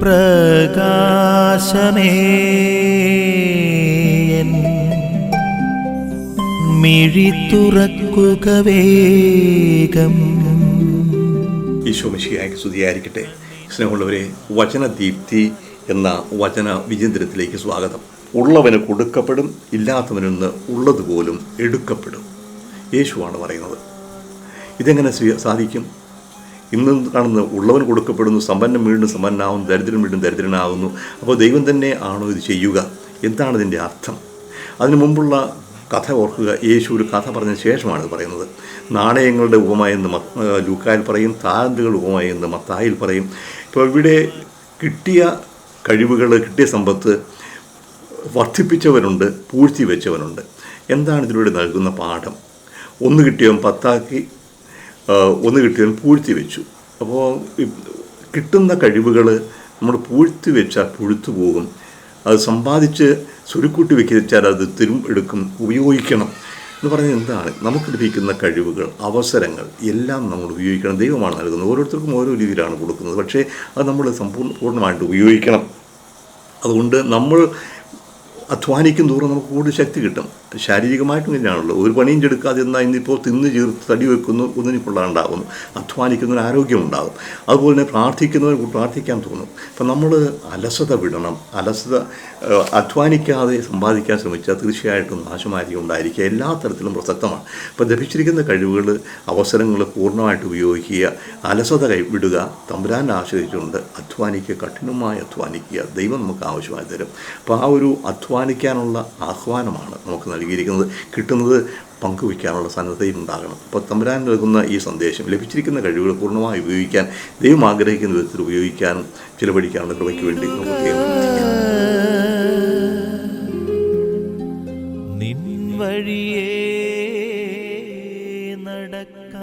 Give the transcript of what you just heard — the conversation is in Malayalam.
പ്രകാശമേ. മിഴി തുറക്കുക വേഗം. ഈശോ മിശിഹായ്ക്ക് സ്തുതിയായിരിക്കട്ടെ. സ്നേഹമുള്ളവരെ വചനദീപ്തി എന്ന വചന വിചിന്തനത്തിലേക്ക് സ്വാഗതം. ഉള്ളവന് കൊടുക്കപ്പെടും ഇല്ലാത്തവനിൽ നിന്ന് ഉള്ളതുപോലും എടുക്കപ്പെടും. യേശുവാണ് പറയുന്നത്. ഇതെങ്ങനെ സാധിക്കും? ഇന്ന് കാണുന്ന ഉള്ളവൻ കൊടുക്കപ്പെടുന്നു സമ്പന്നം വീണ്ടും സമ്പന്നനാവുന്നു ദരിദ്രൻ വീണ്ടും ദരിദ്രനാവുന്നു. അപ്പോൾ ദൈവം തന്നെ ആണോ ഇത് ചെയ്യുക? എന്താണ് ഇതിന്റെ അർത്ഥം? അതിനു മുമ്പുള്ള കഥ ഓർക്കുക. യേശു ഒരു കഥ പറഞ്ഞ ശേഷമാണ് പറയുന്നത്. നാണയങ്ങളുടെ ഉപമയെന്ന് ആ, ലൂക്കായിൽ പറയും താരന്തുകൾ ഉപമയെന്ന് മത്തായിൽ പറയും. ഇപ്പോൾ ഇവിടെ കിട്ടിയ കഴിവുകൾ കിട്ടിയ സമ്പത്ത് വർദ്ധിപ്പിച്ചവരുണ്ട് പൂഴ്ത്തി വെച്ചവനുണ്ട് എന്താണ് ഇതിലൂടെ നൽകുന്ന പാഠം? ഒന്ന് കിട്ടിയവൻ പത്താക്കി ഒന്ന് കിട്ടിയാൽ പൂഴ്ത്തി വെച്ചു. അപ്പോൾ കിട്ടുന്ന കഴിവുകൾ നമ്മൾ പൂഴ്ത്തി വെച്ചാൽ പുഴുത്തു പോകും. അത് സമ്പാദിച്ച് സുരുക്കൂട്ടി വെച്ചാൽ അത് തിരും എടുക്കും ഉപയോഗിക്കണം എന്ന് പറഞ്ഞാൽ എന്താണ്? നമുക്ക് ലഭിക്കുന്ന കഴിവുകൾ അവസരങ്ങൾ എല്ലാം നമ്മൾ ഉപയോഗിക്കണം. ദൈവമാണ് നൽകുന്നത്. ഓരോരുത്തർക്കും ഓരോ രീതിയിലാണ് കൊടുക്കുന്നത്. പക്ഷേ അത് നമ്മൾ സമ്പൂർണ പൂർണമായിട്ട് ഉപയോഗിക്കണം. അതുകൊണ്ട് നമ്മൾ അധ്വാനിക്കും തോറും നമുക്ക് കൂടുതൽ ശക്തി കിട്ടും. ശാരീരികമായിട്ടും തന്നെയാണല്ലോ ഒരു പണിയും ചെടുക്കാതെ എന്നാൽ ഇന്നിപ്പോൾ തിന്ന് ചേർത്ത് തടി വെക്കുന്നു ഒന്നിനും കൊള്ളാണ്ടാവുന്നു ആരോഗ്യം ഉണ്ടാകും. അതുപോലെ തന്നെ പ്രാർത്ഥിക്കുന്നവർ പ്രാർത്ഥിക്കാൻ തോന്നും. അപ്പം നമ്മൾ അലസത വിടണം. അലസത അധ്വാനിക്കാതെ സമ്പാദിക്കാൻ ശ്രമിച്ചാൽ തീർച്ചയായിട്ടും നാശമായിരിക്കും ഉണ്ടായിരിക്കുക. എല്ലാ തരത്തിലും പ്രസക്തമാണ്. അപ്പം ലഭിച്ചിരിക്കുന്ന കഴിവുകൾ അവസരങ്ങൾ പൂർണമായിട്ട് ഉപയോഗിക്കുക. അലസത കൈ വിടുക. തമ്പുരാനെ ആശ്രയിച്ചുകൊണ്ട് അധ്വാനിക്കുക. കഠിനമായി അധ്വാനിക്കുക. ദൈവം നമുക്ക് ആവശ്യമായി തരും. അപ്പോൾ ആ ഒരു അധ്വാനിക്കാനുള്ള ആഹ്വാനമാണ് നമുക്ക് നൽകിയിരിക്കുന്നത് കിട്ടുന്നത് പങ്കുവയ്ക്കാനുള്ള സന്നദ്ധയും ഉണ്ടാകണം. അപ്പോൾ തമ്പുരാൻ നൽകുന്ന ഈ സന്ദേശം ലഭിച്ചിരിക്കുന്ന കഴിവുകൾ പൂർണമായി ഉപയോഗിക്കാൻ ദൈവം ആഗ്രഹിക്കുന്ന വിധത്തിൽ ഉപയോഗിക്കാനും ചിലവഴിക്കാനുള്ള കൃപയ്ക്ക് വേണ്ടി നമുക്ക് വഴിയേ